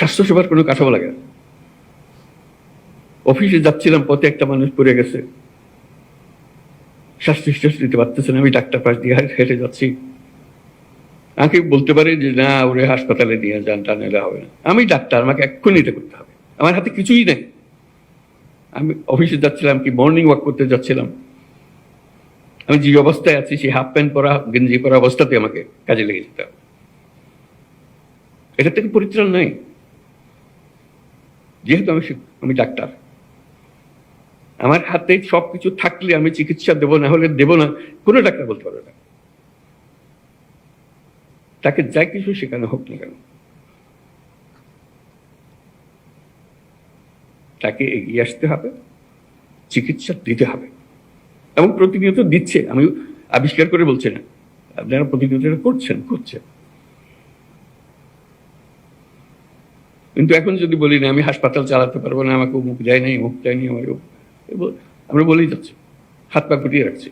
স্বাস্থ্যসেবার কোনো কাঠামো লাগে না। অফিসে যাচ্ছিলাম, পথে একটা মানুষ পড়ে গেছে। শ্বাস নিঃশ্বাস নিতে পারতেছে না, আমি ডাক্তার পাশ দিয়ে হেঁটে যাচ্ছি। আমাকে বলতে পারে যে, না, ওরে হাসপাতালে নিয়ে যান টা নিলে হবে না। আমি ডাক্তার, আমাকে এক্ষুনি এটা করতে হবে। আমার হাতে কিছুই নেই। আমি অফিসে যাচ্ছিলাম কি মর্নিং ওয়াক করতে যাচ্ছিলাম। আমি যে অবস্থায় আছি, সেই হাফ প্যান্ট পরা, গেঞ্জি পরা অবস্থাতে আমাকে কাজে লেগে যেতে হবে। এটা থেকে পরিত্রাণ নাই। যেহেতু আমি আমি ডাক্তার, আমার হাতে সব কিছু থাকলে আমি চিকিৎসা দেবো, না হলে দেবো না, কোনো ডাক্তার বলতে পারবে না। তাকে যা কিছু শেখানো হোক না কেন, তাকে এগিয়ে আসতে হবে, চিকিৎসা দিতে হবে, এবং প্রতিনিয়ত দিচ্ছে। আমি আবিষ্কার করে বলছি না, আপনারা প্রতিনিয়ত করছেন করছেন। কিন্তু এখন যদি বলি না, আমি হাসপাতাল চালাতে পারব না, আমাকে মুখ যায় নাই মুখ যায়নি আমার আমরা বলেই যাচ্ছি, হাত পা গুটিয়ে রাখছি।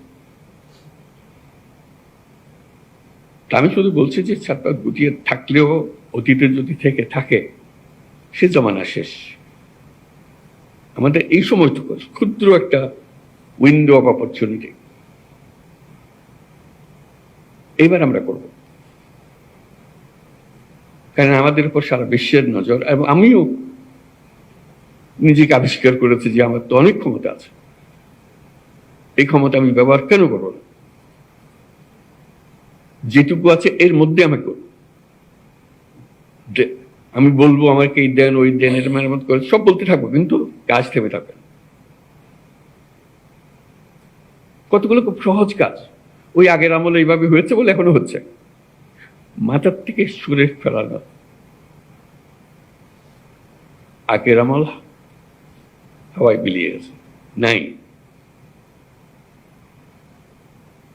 আমি শুধু বলছি যে হাত পা গুটিয়ে থাকলেও অতীতে যদি থেকে থাকে, সে জমানা শেষ। আমাদের এই সময়টুকু ক্ষুদ্র একটা উইন্ডো অফ অপরচুনিটি এইবার আমরা করব। কারণ আমাদের উপর সারা বিশ্বের নজর, এবং আমিও নিজেকে আবিষ্কার করেছি যে আমার তো অনেক ক্ষমতা আছে। এই ক্ষমতা আমি ব্যবহার কেন করব না? যেটুকু আছে এর মধ্যে আমি করব। আমি বলব আমাকে এই দেন, ওই দেন এটা মেরামত করে সব বলতে থাকব, কিন্তু কাজ থেমে থাকবে। কতগুলো খুব সহজ কাজ। ওই আগের আমলে এইভাবে হয়েছে বলে এখনও হচ্ছে। মাথার থেকে সুরে ফেলানো আগের আমল হাওয়ায় বিলিয়ে গেছে। নাই।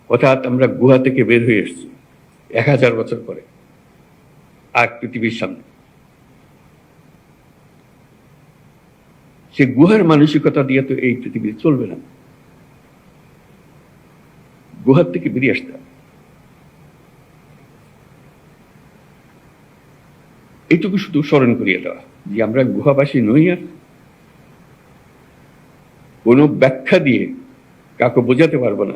অর্থাৎ আমরা গুহা থেকে বের হয়ে এসেছি এক হাজার বছর পরে, আর পৃথিবীর সামনে। সে গুহার মানসিকতা দিয়ে তো এই পৃথিবী চলবে না। গুহার থেকে বেরিয়ে আসতে হবে। এইটুকু শুধু স্মরণ করিয়ে দেওয়া, যে আমরা গুহাবাসী নই আর কোনো ব্যাখ্যা দিয়ে কাউকে বোঝাতে পারব না।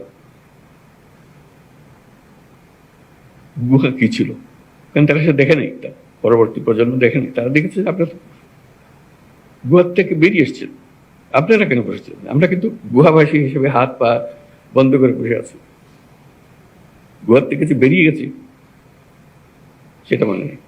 গুহা কি ছিল? কারণ তারা সে দেখে নেই তা পরবর্তী প্রজন্ম দেখে নেই, তারা দেখেছে আপনারা গুহার থেকে বেরিয়ে এসছেন। আপনারা কেন বসেছেন আমরা কিন্তু গুহাবাসী হিসেবে হাত পা বন্ধ করে বসে আছি। গুহার থেকে যে বেরিয়ে গেছি, সেটা মনে নেই।